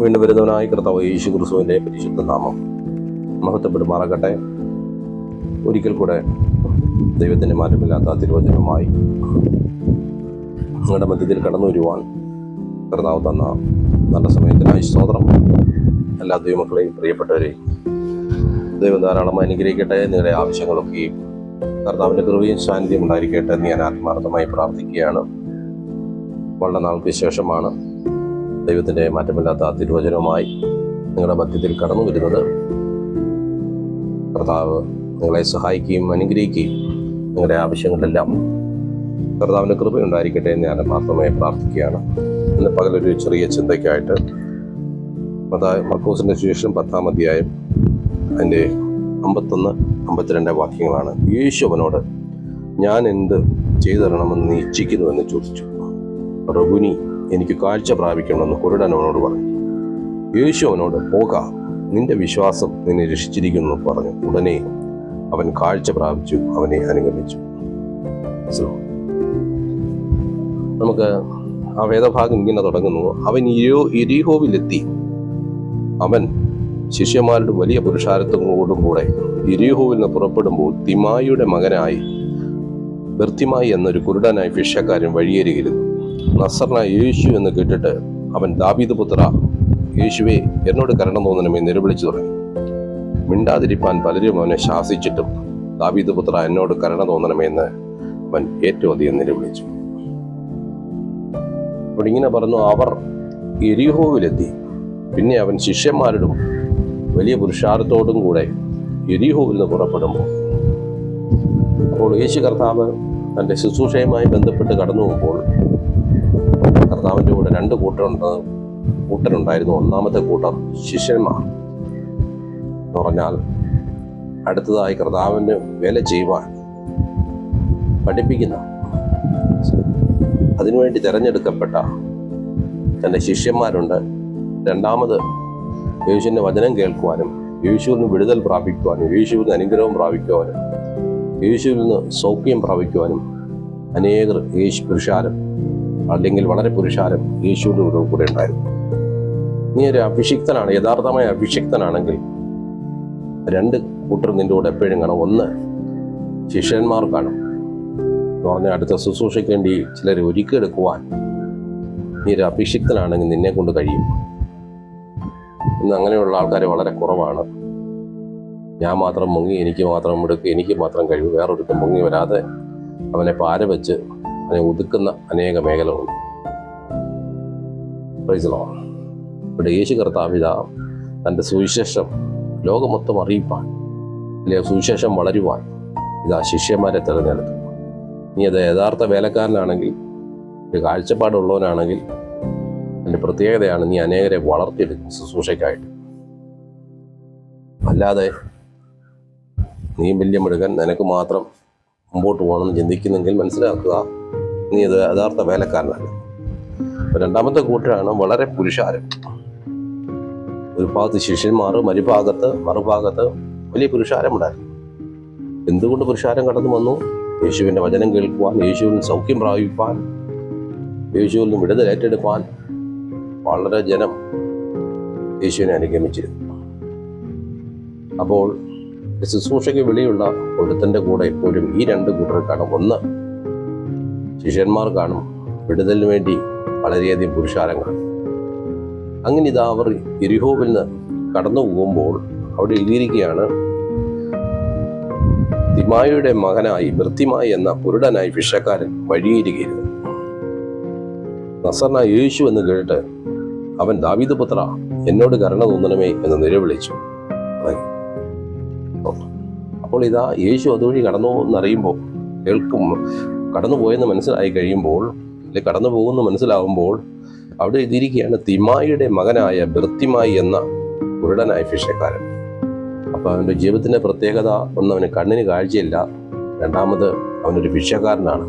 വീണ്ടും വരുന്നവനായ കർത്താവ് യേശു ക്രിസ്തുവിന്റെ പരിശുദ്ധ നാമം മഹത്വപ്പെടുമാറാകട്ടെ. ഒരിക്കൽ കൂടെ ദൈവത്തിന്റെ മാറ്റമില്ലാത്ത തിരുവചനമായി നിങ്ങളുടെ മധ്യത്തിൽ കടന്നു വരുവാൻ കർത്താവ് തന്ന നല്ല സമയത്തിനായി സ്തോത്രം. എല്ലാ ദൈവമക്കളെയും പ്രിയപ്പെട്ടവരെ ദൈവം ധാരാളം അനുഗ്രഹിക്കട്ടെ. നിങ്ങളുടെ ആവശ്യങ്ങളൊക്കെയും കർത്താവിന്റെ കൃപയും സാന്നിധ്യം ഉണ്ടായിരിക്കട്ടെ എന്ന് ഞാൻ ആത്മാർത്ഥമായി പ്രാർത്ഥിക്കുകയാണ്. വളരെ നാൾക്ക് ശേഷമാണ് ദൈവത്തിന്റെ മാറ്റമില്ലാത്ത തിരുവചനവുമായി നിങ്ങളുടെ മധ്യത്തിൽ കടന്നു വരുന്നത്. കർത്താവ് നിങ്ങളെ സഹായിക്കുകയും അനുഗ്രഹിക്കുകയും നിങ്ങളുടെ ആവശ്യങ്ങളെല്ലാം കർത്താവിന്റെ കൃപയുണ്ടായിരിക്കട്ടെ എന്ന് ഞാൻ മാത്രമേ പ്രാർത്ഥിക്കുകയാണ്. ഇന്ന് പകലൊരു ചെറിയ ചിന്തയ്ക്കായിട്ട് മർക്കോസിന്റെ ശേഷം പത്താം അധ്യായം അതിന്റെ അമ്പത്തൊന്ന് അമ്പത്തിരണ്ട് വാക്യങ്ങളാണ്. യേശു അവനോട് ഞാൻ എന്ത് ചെയ്തു തരണമെന്ന് നീ ഇച്ഛിക്കുന്നുവെന്ന് ചോദിച്ചു. റഘുനി എനിക്ക് കാഴ്ച പ്രാപിക്കണമെന്ന് കുരുടൻ അവനോട് പറഞ്ഞു. യേശു അവനോട് പോക നിന്റെ വിശ്വാസം നിന്നെ രക്ഷിച്ചിരിക്കുന്നു പറഞ്ഞു. ഉടനെ അവൻ കാഴ്ച പ്രാപിച്ചു അവനെ അനുഗമിച്ചു. നമുക്ക് ആ വേദഭാഗം ഇങ്ങനെ തുടങ്ങുന്നു. അവൻ ഇരോ ഇരിഹോവിലെത്തി. അവൻ ശിഷ്യന്മാരുടെ വലിയ പുരുഷാരത്തോടും കൂടെ ഇരിഹോവിൽ നിന്ന് പുറപ്പെടുമ്പോൾ തിമായിയുടെ മകനായി ബർത്തിമായി എന്നൊരു കുരുടനായി ഭിക്ഷക്കാരൻ വഴിയേറിയിരുന്നു. നസറിനായ യേശു എന്ന് കേട്ടിട്ട് അവൻ ദാബീദ് പുത്ര യേശുവെ എന്നോട് കരണം തോന്നണമേ നിലവിളിച്ചു തുടങ്ങി. മിണ്ടാതിരിപ്പാൻ പലരും അവനെ ശാസിച്ചിട്ടും ദാബീദ് പുത്ര എന്നോട് കരുണ തോന്നണമെന്ന് അവൻ ഏറ്റവും അധികം നിലവിളിച്ചു. അപ്പോൾ ഇങ്ങനെ പറഞ്ഞു അവർ എരിഹോവിലെത്തി. പിന്നെ അവൻ ശിഷ്യന്മാരോടും വലിയ പുരുഷാരത്തോടും കൂടെ എരിഹോവിൽ നിന്ന് പുറപ്പെടുമ്പോൾ അപ്പോൾ യേശു കർത്താവ് തന്റെ ശുശ്രൂഷയുമായി ബന്ധപ്പെട്ട് കടന്നു പോകുമ്പോൾ കർത്താവിന്റെ കൂടെ രണ്ട് കൂട്ടരുണ്ട് കൂട്ടരുണ്ടായിരുന്നു. ഒന്നാമത്തെ കൂട്ടർ ശിഷ്യന്മാർ. എന്ന് പറഞ്ഞാൽ അടുത്തതായി കർത്താവിന് വേല ചെയ്യുവാൻ പഠിപ്പിക്കുന്ന അതിനുവേണ്ടി തിരഞ്ഞെടുക്കപ്പെട്ട തന്റെ ശിഷ്യന്മാരുണ്ട്. രണ്ടാമത് യേശുവിന്റെ വചനം കേൾക്കുവാനും യേശുവിൽ നിന്ന് വിടുതൽ പ്രാപിക്കുവാനും യേശുവിൽ നിന്ന് അനുഗ്രഹം പ്രാപിക്കുവാനും യേശുവിൽ നിന്ന് സൗഖ്യം പ്രാപിക്കുവാനും അനേകർ യേശു പുരുഷാരം അല്ലെങ്കിൽ വളരെ പുരുഷാരം യേശുവിന്റെ കൂടെ ഉണ്ടായിരുന്നു. നീ ഒരു അഭിഷിക്തനാണ് യഥാർത്ഥമായ അഭിഷിക്തനാണെങ്കിൽ രണ്ട് കൂട്ടർ നിന്റെ കൂടെ എപ്പോഴും കാണും. ഒന്ന് ശിഷ്യന്മാർക്കാണ് എന്ന് പറഞ്ഞാൽ അടുത്ത ശുശ്രൂഷയ്ക്ക് വേണ്ടി ചിലരെ ഒരുക്കിയെടുക്കുവാൻ നീ ഒരു അഭിഷിക്തനാണെങ്കിൽ നിന്നെ കൊണ്ട് കഴിയും. ഇന്ന് അങ്ങനെയുള്ള ആൾക്കാർ വളരെ കുറവാണ്. ഞാൻ മാത്രം മുങ്ങി എനിക്ക് മാത്രം എടുക്കുക എനിക്ക് മാത്രം കഴിവ് വേറൊരുക്കും മുങ്ങി വരാതെ അവനെ പാര വെച്ച് അവനെ ഒതുക്കുന്ന അനേക മേഖലകളുണ്ട്. ഇവിടെ യേശു കർത്താവിത തന്റെ സുവിശേഷം ലോകമൊത്തം അറിയിപ്പാൻ അല്ലെ സുവിശേഷം വളരുവാൻ ഇതാ ശിഷ്യന്മാരെ തിരഞ്ഞെടുത്തു. നീ അത് യഥാർത്ഥ വേലക്കാരനാണെങ്കിൽ ഒരു കാഴ്ചപ്പാടുള്ളവനാണെങ്കിൽ അതിന്റെ പ്രത്യേകതയാണ് നീ അനേകരെ വളർത്തിയെടുക്കും ശുശ്രൂഷയ്ക്കായിട്ട്. അല്ലാതെ നീ വലിയ മുഴുകൻ നിനക്ക് മാത്രം മുമ്പോട്ട് പോകണമെന്ന് ചിന്തിക്കുന്നെങ്കിൽ മനസ്സിലാക്കുക നീ അത് യഥാർത്ഥ വേലക്കാരനല്ല രണ്ടാമത്തെ കൂട്ടരാണ് വളരെ പുരുഷാരം. ഒരു ഭാഗത്ത് ശിഷ്യന്മാർ മരുഭാഗത്ത് മറുഭാഗത്ത് വലിയ പുരുഷാരമുണ്ടായിരുന്നു എന്തുകൊണ്ട് പുരുഷാരം കടന്നു വന്നു? യേശുവിന്റെ വചനം കേൾക്കുവാൻ യേശുവിൽ സൗഖ്യം പ്രാപിപ്പാൻ യേശുവിൽ നിന്ന് വിടുതൽ ഏറ്റെടുപ്പാൻ വളരെ ജനം യേശുവിനെ അനുഗമിച്ചിരുന്നു. അപ്പോൾ ശുശ്രൂഷയ്ക്ക് വെളിയുള്ള ഒരുത്തന്റെ കൂടെ എപ്പോഴും ഈ രണ്ട് കൂട്ടർക്കാണ് കാണും ഒന്ന്. ശിഷ്യന്മാർ കാണും. വിടുതലിന് വേണ്ടി വളരെയധികം പുരുഷാരം കാണും. അങ്ങനെ ഇതാ അവർ ഇരിഹോവിൽ നിന്ന് കടന്നു പോകുമ്പോൾ അവിടെ എഴുതിയിരിക്കുകയാണ് തിമായുടെ മകനായി വൃത്തിമായി എന്ന പുരുടനായി ഭിക്ഷക്കാരൻ വഴിയിരിക്കുന്നു നസറിന യേശു എന്ന് കേട്ടിട്ട് അവൻ ദാവീദ് പുത്ര എന്നോട് കരുണ തോന്നണമേ എന്ന് നിലവിളിച്ചു. അപ്പോൾ ഇതാ യേശു അതുവഴി കടന്നു എന്നറിയുമ്പോൾ കേൾക്കും കടന്നു പോയെന്ന് മനസ്സിലായി കഴിയുമ്പോൾ അല്ലെ കടന്നു പോകുമെന്ന് മനസ്സിലാവുമ്പോൾ അവിടെ എഴുതിയിരിക്കുകയാണ് തിമായിയുടെ മകനായ ബൃത്തിമായി എന്ന കുരുടനായ ഭിക്ഷക്കാരൻ അപ്പോൾ അവന്റെ ജീവിതത്തിന്റെ പ്രത്യേകത ഒന്ന് അവന് കണ്ണിന് കാഴ്ചയില്ല. രണ്ടാമത് അവനൊരു ഭിക്ഷക്കാരനാണ്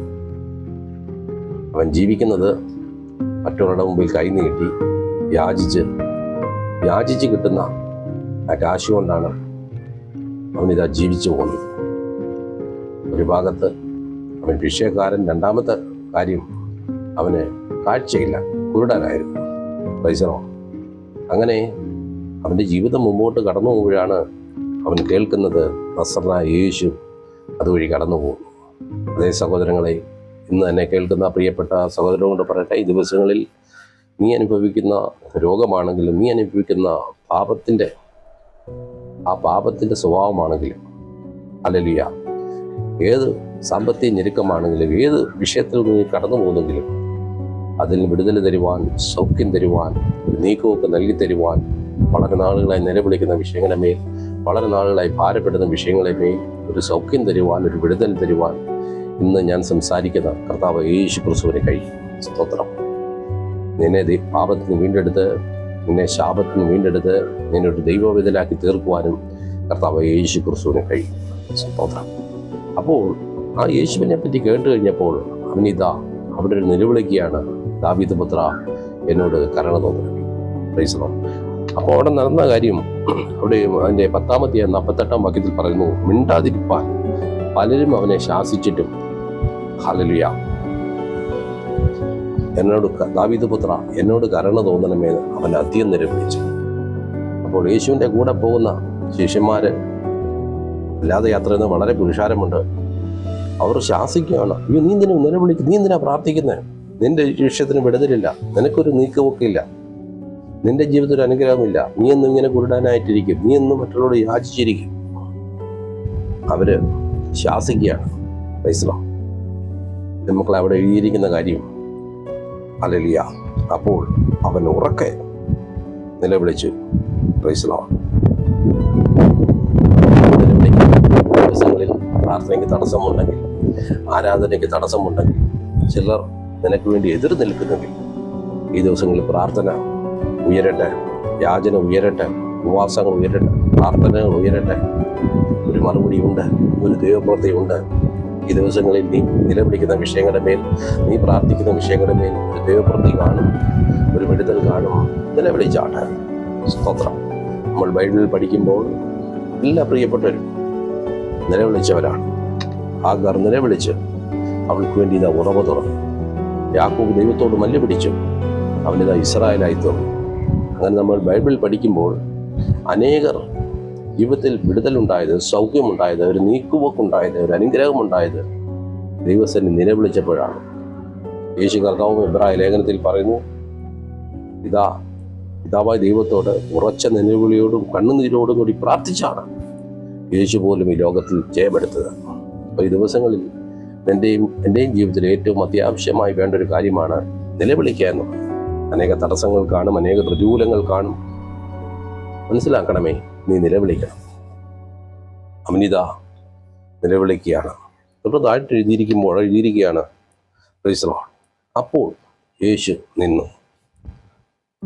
അവൻ ജീവിക്കുന്നത് മറ്റുള്ളവരുടെ മുമ്പിൽ കൈ നീട്ടി യാചിച്ച് യാചിച്ച് കിട്ടുന്ന ആ കാശ് കൊണ്ടാണ് അവനിതാ ജീവിച്ചു പോകുന്നത്. ഒരു ഭാഗത്ത് അവൻ ഭിക്ഷക്കാരൻ രണ്ടാമത്തെ കാര്യം അവന് കാഴ്ചയില്ല കുരുടനായിരുന്നു. പൈസറോ അങ്ങനെ അവന്റെ ജീവിതം മുമ്പോട്ട് കടന്നു പോകുമ്പോഴാണ് അവൻ കേൾക്കുന്നത് നസ്രന യേശു അതുവഴി കടന്നു പോകുന്നു. അതേ സഹോദരങ്ങളെ ഇന്ന് തന്നെ കേൾക്കുന്ന പ്രിയപ്പെട്ട സഹോദരനോട് പറയട്ടെ ഈ ദിവസങ്ങളിൽ നീ അനുഭവിക്കുന്ന രോഗമാണെങ്കിലും നീ അനുഭവിക്കുന്ന പാപത്തിന്റെ ആ പാപത്തിന്റെ സ്വഭാവമാണെങ്കിലും അല്ലലിയ ഏത് സാമ്പത്തിക ഞെരുക്കമാണെങ്കിലും ഏത് വിഷയത്തിൽ നീ കടന്നു പോകുന്നെങ്കിലും അതിൽ വിടുതൽ തരുവാൻ സൗഖ്യം തരുവാൻ നീക്കമൊക്കെ നൽകി തരുവാൻ വളരെ നാളുകളായി നിലവിളിക്കുന്ന വിഷയങ്ങളുടെ മേൽ വളരെ നാളുകളായി ഭാരപ്പെടുന്ന വിഷയങ്ങളെ മേൽ ഒരു സൗഖ്യം തരുവാൻ ഒരു വിടുതൽ തരുവാൻ ഇന്ന് ഞാൻ സംസാരിക്കുന്ന കർത്താവ് യേശു ക്രിസ്തുവിനെ കഴിയും സ്തോത്രം. നിന്നെ പാപത്തിന് വീണ്ടെടുത്ത് നിന്നെ ശാപത്തിന് വീണ്ടെടുത്ത് നിന്നെ ഒരു ദൈവവിതലാക്കി തീർക്കുവാനും കർത്താവ് യേശു ക്രിസ്തുവിനെ കഴിയും സ്തോത്രം. അപ്പോൾ ആ യേശുവിനെ പറ്റി കേട്ട് കഴിഞ്ഞപ്പോൾ അവനിതാ അവിടെ ഒരു നിലവിളിക്കുകയാണ്. ദാവീദ് പുത്ര എന്നോട് കരുണ തോന്നുന്നു അപ്പോൾ അവിടെ നടന്ന കാര്യം അവിടെ അതിന്റെ പത്താമത്തെ നാൽപ്പത്തെട്ടാം വാക്യത്തിൽ പറയുന്നു മിണ്ടാതിരിപ്പാൻ. പലരും അവനെ ശാസിച്ചിട്ടും ഹലലിയ എന്നോട് ദാവീദ് പുത്ര എന്നോട് കരുണ തോന്നണമേ അവൻ അധികം നിരവിളിച്ചു അപ്പോൾ യേശുവിന്റെ കൂടെ പോകുന്ന ശിഷ്യന്മാര് അല്ലാതെ യാത്ര ചെയ്യുന്ന വളരെ പുരുഷാരമുണ്ട് അവർ ശാസിക്കുകയാണ്. അയ്യോ നീ എന്തിനു നിലവിളിക്ക് നീ എന്തിനാ പ്രാർത്ഥിക്കുന്നത് നിന്റെ വിഷയത്തിന് വിടുതലില്ല. നിനക്കൊരു നീക്കമൊക്കെ ഇല്ല നിന്റെ ജീവിതത്തിൽ അനുഗ്രഹമില്ല നീ എന്നും ഇങ്ങനെ കുരുടാനായിട്ടിരിക്കും. നീ എന്നും മറ്റുള്ളവരോട് യാചിച്ചിരിക്കും. അവർ ശാസിക്കുകയാണ്. മനസ്സിലാവും നമുക്ക് അവിടെ എഴുതിയിരിക്കുന്ന കാര്യം. അലലിയ അപ്പോൾ അവൻ ഉറക്കെ നിലവിളിച്ചു പ്രൈസ്ലാം ദിവസങ്ങളിൽ പ്രാർത്ഥനയ്ക്ക് തടസ്സമുണ്ടെങ്കിൽ ആരാധനയ്ക്ക് തടസ്സമുണ്ടെങ്കിൽ ചിലർ നിനക്ക് വേണ്ടി എതിർ നിൽക്കുന്നെങ്കിൽ ഈ ദിവസങ്ങളിൽ പ്രാർത്ഥന ഉയരട്ടെ യാചന ഉയരട്ടെ ഉപവാസങ്ങൾ ഉയരട്ടെ പ്രാർത്ഥനകൾ ഉയരട്ടെ. ഒരു മറുപടിയുണ്ട് ഒരു ദൈവപ്രവൃത്തിയുണ്ട് ഈ ദിവസങ്ങളിൽ നീ നിലവിളിക്കുന്ന വിഷയങ്ങളുടെ മേൽ നീ പ്രാർത്ഥിക്കുന്ന വിഷയങ്ങളുടെ മേൽ ഒരു ദൈവപ്രവൃത്തി കാണും ഒരു വിടുതൽ കാണും. നിലവിളിച്ചാട്ടെ. സ്തോത്രം. നമ്മൾ ബൈബിളിൽ പഠിക്കുമ്പോൾ എല്ലാ പ്രിയപ്പെട്ടവരും നിലവിളിച്ചവരാണ് ആഗാർ നിലവിളിച്ച് അവൾക്ക് വേണ്ടി ഇതാ ഉറവ തുറന്നു. യാക്കൂബ് ദൈവത്തോട് മല്ല് പിടിച്ചു. അവനിതാ ഇസ്രായേലായി തീർന്നു. അങ്ങനെ നമ്മൾ ബൈബിൾ പഠിക്കുമ്പോൾ അനേകർ ജീവിതത്തിൽ വിടുതലുണ്ടായത് സൗഖ്യമുണ്ടായത് ഒരു നീക്കുപോക്കുണ്ടായത് ഒരു അനുഗ്രഹമുണ്ടായത് ദൈവസന്നെ നിലവിളിച്ചപ്പോഴാണ്. യേശു കർത്താവും ഇബ്രായ ലേഖനത്തിൽ പറയുന്നു ഇതാ പിതാവായ ദൈവത്തോട് ഉറച്ച നിലവിളിയോടും കണ്ണുനീരോടും കൂടി പ്രാർത്ഥിച്ചാണ്. യേശു പോലും ഈ ലോകത്തിൽ ജയമെടുത്തത്. അപ്പോൾ ഈ ദിവസങ്ങളിൽ എന്റെയും എന്റെയും ജീവിതത്തിൽ ഏറ്റവും അത്യാവശ്യമായി വേണ്ട ഒരു കാര്യമാണ് നിലവിളിക്കുക എന്നുള്ളത് അനേക തടസ്സങ്ങൾ കാണും അനേക പ്രതികൂലങ്ങൾ കാണും. മനസ്സിലാക്കണമേ നീ നിലവിളിക്കണം. അമിനിത നിലവിളിക്കുകയാണ്. തുടർന്നായിട്ട് എഴുതിയിരിക്കുമ്പോൾ എഴുതിയിരിക്കുകയാണ് അപ്പോൾ യേശു നിന്നു.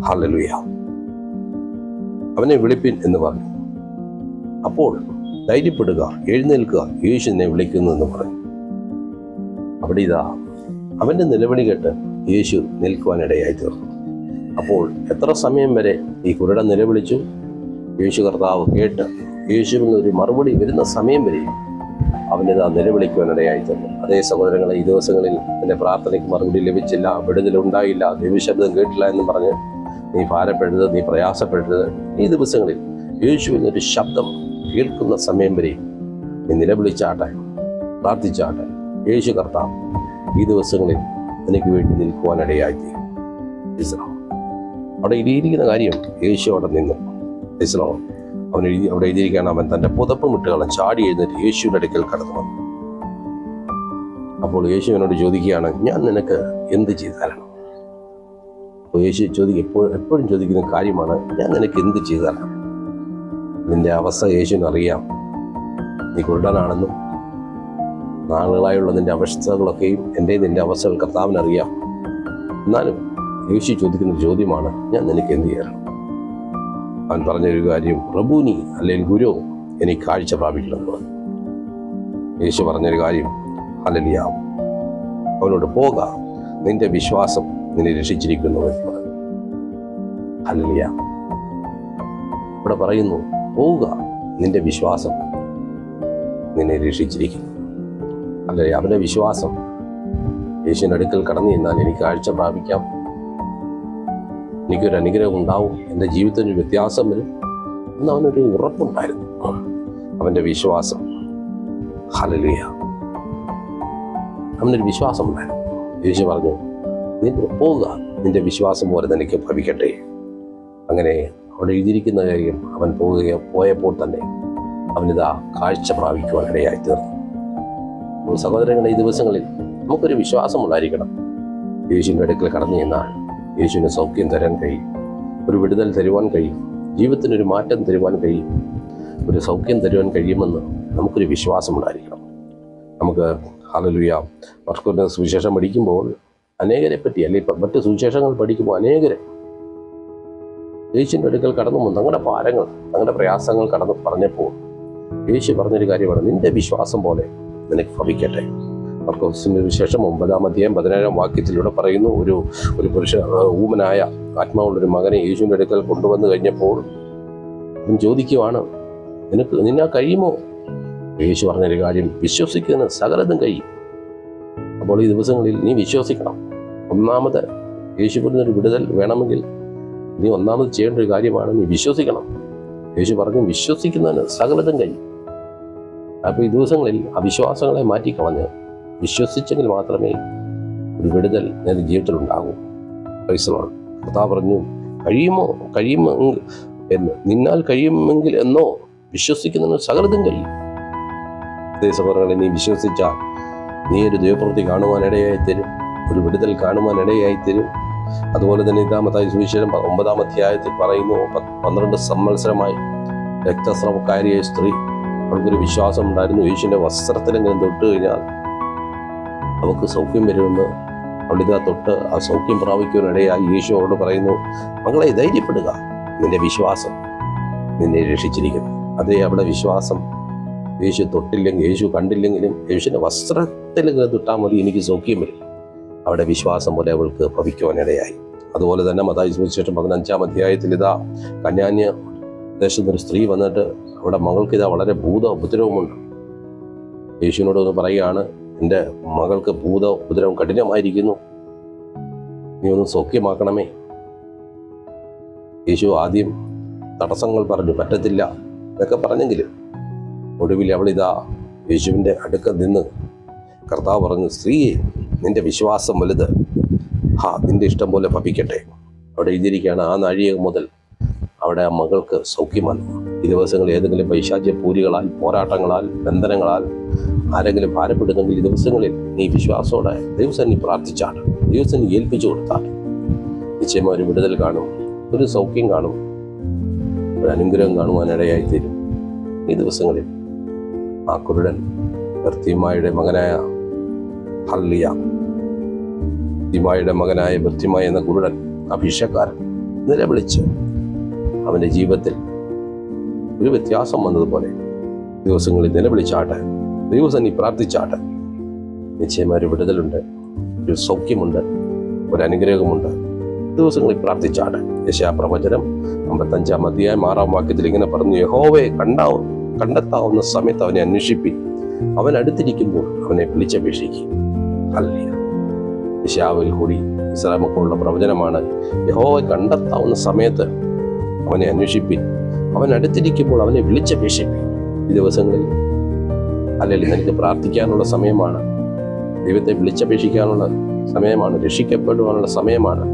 ഹല്ലേലൂയ. അവനെ വിളിപ്പിൻ എന്ന് പറഞ്ഞു. അപ്പോൾ ധൈര്യപ്പെടുക എഴുന്നേൽക്കുക യേശു എന്നെ വിളിക്കുന്നു എന്ന് പറഞ്ഞു അവിടെ ഇതാ അവന്റെ നിലവിളി കേട്ട് യേശു നിൽക്കുവാനിടയായി തീർന്നു. അപ്പോൾ എത്ര സമയം വരെ ഈ കുരുടെ നിലവിളിച്ചു? യേശു കർത്താവ് കേട്ട് യേശുവിന് ഒരു മറുപടി വരുന്ന സമയം വരെ അവനിതാ നിലവിളിക്കുവാനിടയായി തീർന്നു. അതേ സഹോദരങ്ങളെ ഈ ദിവസങ്ങളിൽ എന്റെ പ്രാർത്ഥനയ്ക്ക് മറുപടി ലഭിച്ചില്ല വിടുതലുണ്ടായില്ല ദൈവശബ്ദം കേട്ടില്ല എന്ന് പറഞ്ഞ് നീ ഭാരപ്പെടരുത് നീ പ്രയാസപ്പെടരുത്. ഈ ദിവസങ്ങളിൽ യേശുവിനൊരു ശബ്ദം കേൾക്കുന്ന സമയം വരെ നീ നിലവിളിച്ചാട്ടെ പ്രാർത്ഥിച്ചാട്ടെ. യേശു കർത്താവ് ഈ ദിവസങ്ങളിൽ എനിക്ക് വേണ്ടി നിൽക്കുവാനിടയായി ഇസ്ലാം അവിടെ എഴുതിയിരിക്കുന്ന കാര്യം യേശു അവിടെ നിന്നു ഇസ്ലാം അവൻ എഴുതി അവിടെ എഴുതിയിരിക്കുകയാണ് അവൻ തന്റെ പുതപ്പ് മുട്ടുകളെ ചാടി എഴുന്നേറ്റ് യേശുവിന്റെ അടുക്കൽ കടന്നു വന്നു. അപ്പോൾ യേശുവിനോട് ചോദിക്കുകയാണ് ഞാൻ നിനക്ക് എന്ത് ചെയ്തു തരണം അപ്പോൾ യേശു ചോദിക്കും എപ്പോഴും ചോദിക്കുന്ന കാര്യമാണ് ഞാൻ നിനക്ക് എന്ത് ചെയ്തു തരണം നിന്റെ അവസ്ഥ യേശുവിന് അറിയാം നീ കുരുടനാണെന്നും നാളുകളായുള്ള നിന്റെ അവസ്ഥകളൊക്കെയും എന്റെ നിന്റെ അവസ്ഥകൾ കർത്താവിനറിയാം. എന്നാലും യേശു ചോദിക്കുന്ന ചോദ്യമാണ് ഞാൻ നിനക്ക് എന്ത് ചെയ്യണം അവൻ പറഞ്ഞൊരു കാര്യം പ്രഭുനി അല്ലെങ്കിൽ ഗുരു എനിക്ക് കാഴ്ച പ്രാപിക്കണമെന്ന്. യേശു പറഞ്ഞൊരു കാര്യം അലലിയാവും അവനോട് പോക നിന്റെ വിശ്വാസം നിന്നെ രക്ഷിച്ചിരിക്കുന്നു. എന്ന് അല്ലലിയ ഇവിടെ പറയുന്നു പോവുക. നിന്റെ വിശ്വാസം നിന്നെ രക്ഷിച്ചിരിക്കുന്നു അല്ലെ? അവന്റെ വിശ്വാസം യേശുവിന്റെ അടുക്കൽ കടന്നു ചെന്നാൽ എനിക്ക് കാഴ്ച പ്രാപിക്കാം. എനിക്കൊരു അനുഗ്രഹം ഉണ്ടാവും. എന്റെ ജീവിതത്തിന് വ്യത്യാസം വരും. എന്ന് അവനൊരു ഉറപ്പുണ്ടായിരുന്നു. അവന്റെ വിശ്വാസം. ഹലലിയ അവനൊരു വിശ്വാസം ഉണ്ടായിരുന്നു. യേശു പറഞ്ഞു നീ പോവുക. നിന്റെ വിശ്വാസം പോലെ നിനക്ക് ഭവിക്കട്ടെ. അങ്ങനെ അവിടെ എഴുതിയിരിക്കുന്ന കാര്യം അവൻ പോവുകയോ പോയപ്പോൾ തന്നെ അവനിതാ കാഴ്ച പ്രാപിക്കുവാൻ ഇടയായി തീർന്നു സഹോദരങ്ങളെ ഈ ദിവസങ്ങളിൽ നമുക്കൊരു വിശ്വാസം ഉണ്ടായിരിക്കണം. യേശുവിന്റെ അടുക്കൽ കടന്നു ചെന്നാൽ യേശുവിന് സൗഖ്യം തരാൻ കഴിയും. ഒരു വിടുതൽ തരുവാൻ കഴിയും. ജീവിതത്തിനൊരു മാറ്റം തരുവാൻ കഴിയും. ഒരു സൗഖ്യം തരുവാൻ കഴിയുമെന്ന് നമുക്കൊരു വിശ്വാസം ഉണ്ടായിരിക്കണം. നമുക്ക് ഹാലലുയ മർക്കൂറിന്റെ സുവിശേഷം പഠിക്കുമ്പോൾ അനേകരെ പറ്റി അല്ലെങ്കിൽ മറ്റ് സുവിശേഷങ്ങൾ പഠിക്കുമ്പോൾ അനേകരെ യേശുവിന്റെ അടുക്കൽ കടന്നു തങ്ങളുടെ ഭാരങ്ങൾ തങ്ങളുടെ പ്രയാസങ്ങൾ കടന്ന് പറഞ്ഞപ്പോൾ യേശു പറഞ്ഞൊരു കാര്യമാണ് നിന്റെ വിശ്വാസം പോലെ നിനക്ക് ഭവിക്കട്ടെ. മർക്കോസിന്റെ വിശേഷം ഒമ്പതാം അധ്യായം പതിനേഴാം വാക്യത്തിലൂടെ പറയുന്നു ഒരു ഒരു പുരുഷ ഊമനായ ആത്മാവുള്ളൊരു മകനെ യേശുവിന്റെ അടുക്കൽ കൊണ്ടുവന്നു കഴിഞ്ഞപ്പോൾ അവൻ ചോദിക്കുവാണ് നിനക്ക് നിന്നാ കഴിയുമോ? യേശു പറഞ്ഞൊരു കാര്യം വിശ്വസിക്കുന്ന സകലതും കഴിയും. അപ്പോൾ ഈ ദിവസങ്ങളിൽ നീ വിശ്വസിക്കണം. ഒന്നാമത് യേശുവിൽ നിന്നൊരു വിടുതൽ വേണമെങ്കിൽ നീ ഒന്നാമത് ചെയ്യേണ്ട ഒരു കാര്യമാണ് നീ വിശ്വസിക്കണം. യേശു പറഞ്ഞു വിശ്വസിക്കുന്നതിന് സകലതും കഴിയും. അപ്പോൾ ഈ ദിവസങ്ങളിൽ അവിശ്വാസങ്ങളെ മാറ്റിക്കളഞ്ഞ് വിശ്വസിച്ചെങ്കിൽ മാത്രമേ ഒരു വിടുതൽ നിന്റെ ജീവിതത്തിൽ ഉണ്ടാകൂ. ക്രൈസ്തവർ കർത്താവ് പറഞ്ഞു കഴിയുമോ? കഴിയുമോ എന്ന്. നിന്നാൽ കഴിയുമെങ്കിൽ എന്നോ? വിശ്വസിക്കുന്നതിന് സകലതും കഴിയും. ദേശപ്രകളെ നീ വിശ്വസിച്ചാൽ നീ ഒരു ദൈവപ്രവൃത്തി കാണുവാനിടയായി തരും ഒരു വിടുതൽ കാണുവാനിടയായി തരും അതുപോലെ തന്നെ ഇതാമത്തായി സുവിശേഷം ഒമ്പതാം അധ്യായത്തിൽ പറയുന്നു പന്ത്രണ്ട് സമ്മത്സരമായി രക്തസ്രവക്കാരിയായ സ്ത്രീ അവൾക്കൊരു വിശ്വാസം ഉണ്ടായിരുന്നു. യേശുവിന്റെ വസ്ത്രത്തിലെങ്കിലും തൊട്ട് കഴിഞ്ഞാൽ അവൾക്ക് സൗഖ്യം വരുമെന്ന് അവളിതാ തൊട്ട് ആ സൗഖ്യം പ്രാപിക്കുവാനിടയായി യേശു അവളോട് പറയുന്നു മകളെ ധൈര്യപ്പെടുക. നിന്റെ വിശ്വാസം നിന്നെ രക്ഷിച്ചിരിക്കുന്നു. അതേ അവിടെ വിശ്വാസം യേശു തൊട്ടില്ലെങ്കിൽ യേശു കണ്ടില്ലെങ്കിലും യേശുവിന്റെ വസ്ത്രത്തിൽ തൊട്ടാൽ മതി എനിക്ക് സൗഖ്യം വരും. അവിടെ വിശ്വാസം പോലെ അവൾക്ക് ഭവിക്കുവാനിടയായി. അതുപോലെ തന്നെ മതായി സുവിശേഷം പതിനഞ്ചാം അധ്യായത്തിൽ ഇതാ കന്യാന്യ ദേശത്തൊരു സ്ത്രീ വന്നിട്ട് അവിടെ മകൾക്ക് ഇതാ വളരെ ഭൂത ഉപദ്രവമുണ്ട്. യേശുവിനോട് ഒന്ന് പറയുകയാണ് എന്റെ മകൾക്ക് ഭൂത ഉപദ്രവം കഠിനമായിരിക്കുന്നു. നീ ഒന്ന് സൗഖ്യമാക്കണമേ. യേശു ആദ്യം തടസ്സങ്ങൾ പറഞ്ഞു പറ്റത്തില്ല എന്നൊക്കെ പറഞ്ഞെങ്കിലും ഒടുവിൽ അവളിതാ യേശുവിന്റെ അടുക്കൽ നിന്ന് കർത്താവ് പറഞ്ഞു സ്ത്രീയെ നിന്റെ വിശ്വാസം വലുത്. ഹാ നിന്റെ ഇഷ്ടം പോലെ ഭവിക്കട്ടെ. അവിടെ എഴുതിയിരിക്കുകയാണ് ആ നാഴിക മുതൽ അവിടെ ആ മകൾക്ക് സൗഖ്യം വന്നു ഈ ദിവസങ്ങൾ ഏതെങ്കിലും പൈശാച്യ പൂരികളാൽ പോരാട്ടങ്ങളാൽ ബന്ധനങ്ങളാൽ ആരെങ്കിലും ഭാരപ്പെടുന്നെങ്കിൽ ഈ ദിവസങ്ങളിൽ നീ വിശ്വാസത്തോടെ ദിവസം നീ പ്രാർത്ഥിച്ചാണ്. ദിവസം നീ ഏൽപ്പിച്ചു കൊടുത്താൽ നിശ്ചയം ഒരു വിടുതൽ കാണും ഒരു സൗഖ്യം കാണും ഒരു അനുഗ്രഹം കാണുവാനിടയായി തീരും ഈ ദിവസങ്ങളിൽ ആ കുരുടൻ ബർത്തിമായുടെ മകനായ ഹല്ലിയ. തിമായുടെ മകനായ ബർത്തിമായ എന്ന കുരുടൻ അഭിഷേകാരൻ നിലവിളിച്ച് അവന്റെ ജീവിതത്തിൽ ഒരു വ്യത്യാസം വന്നതുപോലെ ദിവസങ്ങളിൽ നിലവിളിച്ചാട്ടെ ദിവസം നീ പ്രാർത്ഥിച്ചാട്ടെ. നിശ്ചയമായ ഒരു വിടുതലുണ്ട് ഒരു സൗഖ്യമുണ്ട് ഒരു അനുഗ്രഹമുണ്ട്. ദിവസങ്ങളിൽ പ്രാർത്ഥിച്ചാട്ടെ. യശാപ്രവചനം അമ്പത്തഞ്ചാം അധ്യായം ആറാം വാക്യത്തിൽ ഇങ്ങനെ പറഞ്ഞു യഹോവയെ കണ്ടാവും കണ്ടെത്താവുന്ന സമയത്ത് അവനെ അന്വേഷിപ്പി. അവൻ അടുത്തിരിക്കുമ്പോൾ അവനെ വിളിച്ചപേക്ഷിക്കും. അല്ല യശാവിൽ കൂടി ഇസ്ലാമക്കുള്ള പ്രവചനമാണ്. യഹോവയെ കണ്ടെത്താവുന്ന സമയത്ത് അവനെ അന്വേഷിപ്പി അവൻ അടുത്തിരിക്കുമ്പോൾ അവനെ വിളിച്ചപേക്ഷിപ്പി ഈ ദിവസങ്ങളിൽ അല്ലെങ്കിൽ നിനക്ക് പ്രാർത്ഥിക്കാനുള്ള സമയമാണ്. ദൈവത്തെ വിളിച്ചപേക്ഷിക്കാനുള്ള സമയമാണ്. രക്ഷിക്കപ്പെടുവാനുള്ള സമയമാണ്.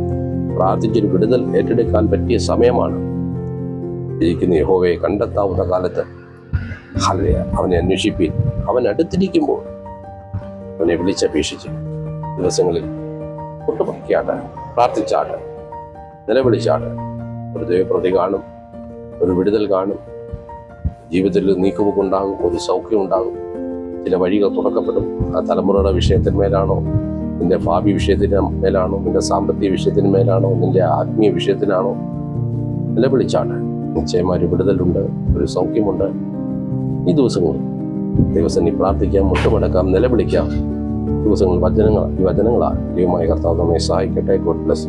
പ്രാർത്ഥിച്ചൊരു വിടുതൽ ഏറ്റെടുക്കാൻ പറ്റിയ സമയമാണ്. ജയിക്കുന്ന യഹോവയെ കണ്ടെത്താവുന്ന കാലത്ത് അവനെ അന്വേഷിപ്പിൻ. അവൻ അടുത്തിരിക്കുമ്പോൾ അവനെ വിളിച്ചപേക്ഷിച്ച് ദിവസങ്ങളിൽ ഒട്ടുമുറിക്കാട്ടെ പ്രാർത്ഥിച്ചാട്ട് നിലവിളിച്ചാട്ട് ഒരു ദൈവപ്രതി കാണും ഒരു വിടുതൽ കാണും. ജീവിതത്തിൽ നീക്കുമുക്കുണ്ടാകും ഒരു സൗഖ്യം ഉണ്ടാകും ചില വഴികൾ തുറക്കപ്പെടും. ആ തലമുറയുടെ വിഷയത്തിന്മേലാണോ നിന്റെ ഭാവി വിഷയത്തിന് മേലാണോ? നിന്റെ സാമ്പത്തിക വിഷയത്തിന് മേലാണോ? നിന്റെ ആത്മീയ വിഷയത്തിനാണോ? നിലവിളിച്ചാട്ട് നിശ്ചയമായ ഒരു വിടുതലുണ്ട് ഒരു സൗഖ്യമുണ്ട്. ഈ ദിവസങ്ങളിൽ ദിവസം നീ പ്രാർത്ഥിക്കാം മുട്ടുമടക്കാം നിലവിളിക്കാം. ദിവസങ്ങൾ വചനങ്ങൾ ഈ വചനങ്ങളാണ് ദൈവമായ കർത്താവ് നമ്മെ സഹായിക്കട്ടെ. God bless